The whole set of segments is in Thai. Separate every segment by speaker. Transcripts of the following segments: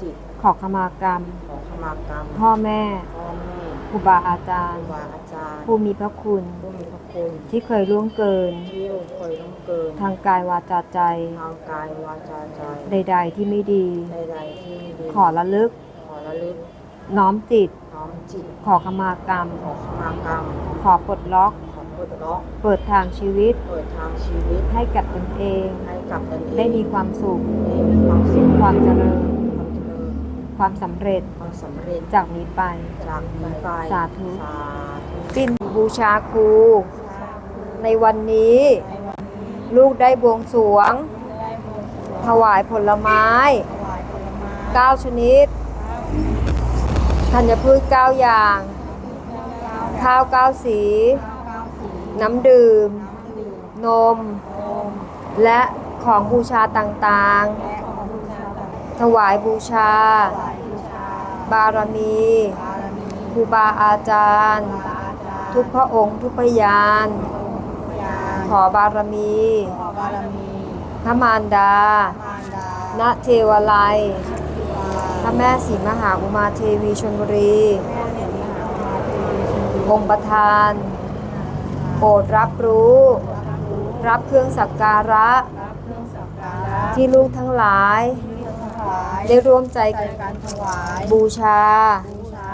Speaker 1: จิต
Speaker 2: ขอขมากรรม
Speaker 1: ขอขมากรรม
Speaker 2: พ่อแม่
Speaker 1: พ่อแม่
Speaker 2: ครูบาอาจา
Speaker 1: ค
Speaker 2: ร
Speaker 1: รู
Speaker 2: ย์
Speaker 1: บาอาจารย์
Speaker 2: ผู้มีพระคุณ
Speaker 1: ผู้มีพระคุณ
Speaker 2: ที่เคยล่วงเกิน
Speaker 1: ที่เราเคยต้องเกิน
Speaker 2: ทางกายวาจาใจ
Speaker 1: ทางกายวาจาใจ
Speaker 2: ใดๆที่ไม่ดี
Speaker 1: ใดๆที่ไม่ดี
Speaker 2: ขอระลึก
Speaker 1: ขอระลึก
Speaker 2: น้อมจิต
Speaker 1: น้อมจิต
Speaker 2: ขอขมากรรม
Speaker 1: ขอขมากรรม
Speaker 2: ขอปลดล็อก
Speaker 1: ขอปลดล็อก
Speaker 2: เปิดทางชีวิต
Speaker 1: เปิดทางชีวิต
Speaker 2: ให้กับตนเอง
Speaker 1: ให้กับตนเอง
Speaker 2: ได้มีความสุข
Speaker 1: ได้มีความสุข
Speaker 2: ความเจริญ
Speaker 1: ความเจริญ
Speaker 2: ความสำเร็จ
Speaker 1: ความสำเร็จ
Speaker 2: จากนี้ไป
Speaker 1: จากนี้ไป
Speaker 2: สาธุ
Speaker 1: สาธุ
Speaker 2: ปิ้นบูชาครู ในวันนี้ ลูกได้บวงสรวง ถวายผลไม้เก้าชนิดธัญพืชเก้าอย่าง ข้าวเก้าสี น้ำดื่ม นม และของบูชาต่างๆ ถวายบูชา บารมีครูบาอาจารย์ ทุกพระองค์ทุกพยาน ขอบารมี
Speaker 1: ขอบารมี
Speaker 2: พระมารดา
Speaker 1: มารดา
Speaker 2: ณเทวาลัยพระแม่ศรีมหาอุมาเทวีชนบุรี องค์ประธานโปรดรับรู้ รับเครื่องสักการะ
Speaker 1: เครื่องสักการะ
Speaker 2: ที่ลูกทั้งหลาย
Speaker 1: ที่ถ วาย
Speaker 2: ได้ร่วมใจ
Speaker 1: ใจการถวาย
Speaker 2: บูชา
Speaker 1: บูชา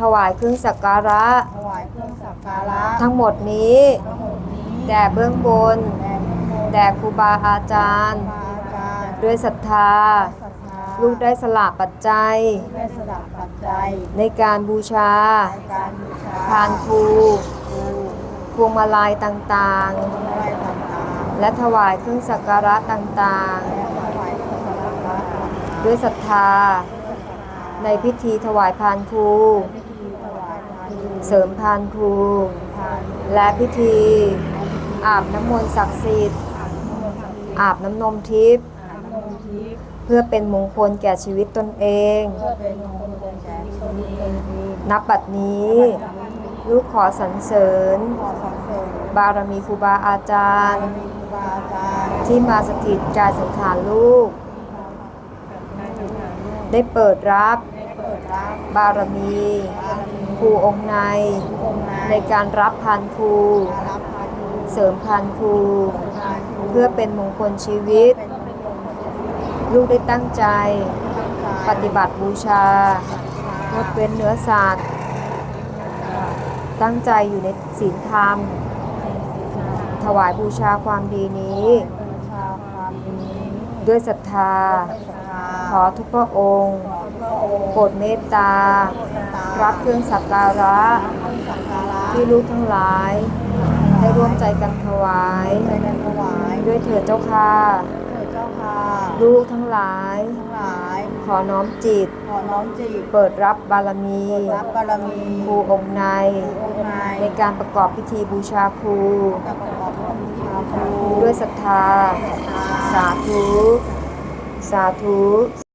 Speaker 2: ถวายเครื่องสักการะ
Speaker 1: ถวายเครื่องสักการะ
Speaker 2: ทั้งหมดนี้
Speaker 1: ทั้งหมดนี้
Speaker 2: แด่เบื้องบน
Speaker 1: แด่พระโม
Speaker 2: แด่ครูบาอาจารย์
Speaker 1: ครูบาอาจารย์
Speaker 2: ด้วยศรัทธา
Speaker 1: ศรัทธา
Speaker 2: ลูกได้สละปัจจัย
Speaker 1: ได้สละปัจจัย
Speaker 2: ในการบูชา
Speaker 1: ในการบูชา
Speaker 2: พานครู
Speaker 1: ครู
Speaker 2: พวงมาลัยต่าง
Speaker 1: อะไรต่าง
Speaker 2: ๆและถวายเครื่องสักการะต่าง
Speaker 1: ๆและถวายสักการะต่าง
Speaker 2: ๆ ด้วยศรัทธา ในพิธีถวายพานครู
Speaker 1: มิ
Speaker 2: เสริมพานครู และพิธีอาบน้ำมนต์ศักดิ์สิทธิ์ อาบน้ำนม
Speaker 1: ทิพย์
Speaker 2: เพื่อเป็นมงคลแก่ชีวิตตนเอง
Speaker 1: เพื่อเป็นมงคลแก่ชีวิตตนเอง
Speaker 2: นับบัดนี้ ลูกขอสรรเสริญ
Speaker 1: ขอสรรเสริญ
Speaker 2: บารมีครูบาอาจารย์
Speaker 1: มีครูบาอาจารย์
Speaker 2: ที่มาสถิตกายสังขารลูก ได้เปิดรับ
Speaker 1: ได้เปิดรับบา
Speaker 2: รมี
Speaker 1: บารมี
Speaker 2: ครูองค์ใน
Speaker 1: องค์ใน
Speaker 2: ในการรับพันครู
Speaker 1: การรับพานครู
Speaker 2: เสริมพันครู
Speaker 1: พานครู
Speaker 2: เพื่อเป็นมงคลชีวิต
Speaker 1: เป็นมงคลชีวิต
Speaker 2: ลูกได้ตั้งใจ
Speaker 1: ตั้งใจ
Speaker 2: ปฏิบัติบูชางดเว้นเนื้อสัตว์ตั้งใจอยู่ในศีลธรรม ถวายบูชาความดีนี้
Speaker 1: บูชาความดีนี้
Speaker 2: ด้วยศรัทธา
Speaker 1: ศรัทธา
Speaker 2: ข อทุกพระองค์
Speaker 1: ขอพระองค์
Speaker 2: โปรดเมตตา รับเครื่องสักการะ
Speaker 1: สักการะ
Speaker 2: ที่ลูกทั้งหลาย ได้ร่วมใจกันถวาย
Speaker 1: ใจกันถวาย
Speaker 2: ด้วยเถิดเจ้าค่ะ
Speaker 1: เถิดเจ้าค่ะ
Speaker 2: ลูกทั้งหลาย
Speaker 1: ทั้งหลาย
Speaker 2: ขอน้อมจิต
Speaker 1: ขอน้อมจิต
Speaker 2: เปิดรับบารมี
Speaker 1: รับบารมี
Speaker 2: ครูองค์ใน
Speaker 1: องค์ใน
Speaker 2: ในการประกอบพิธีบูชาครู
Speaker 1: กับประกอบพิธีบูชาครู
Speaker 2: ด้วยศรัทธา สาธุ สาธุ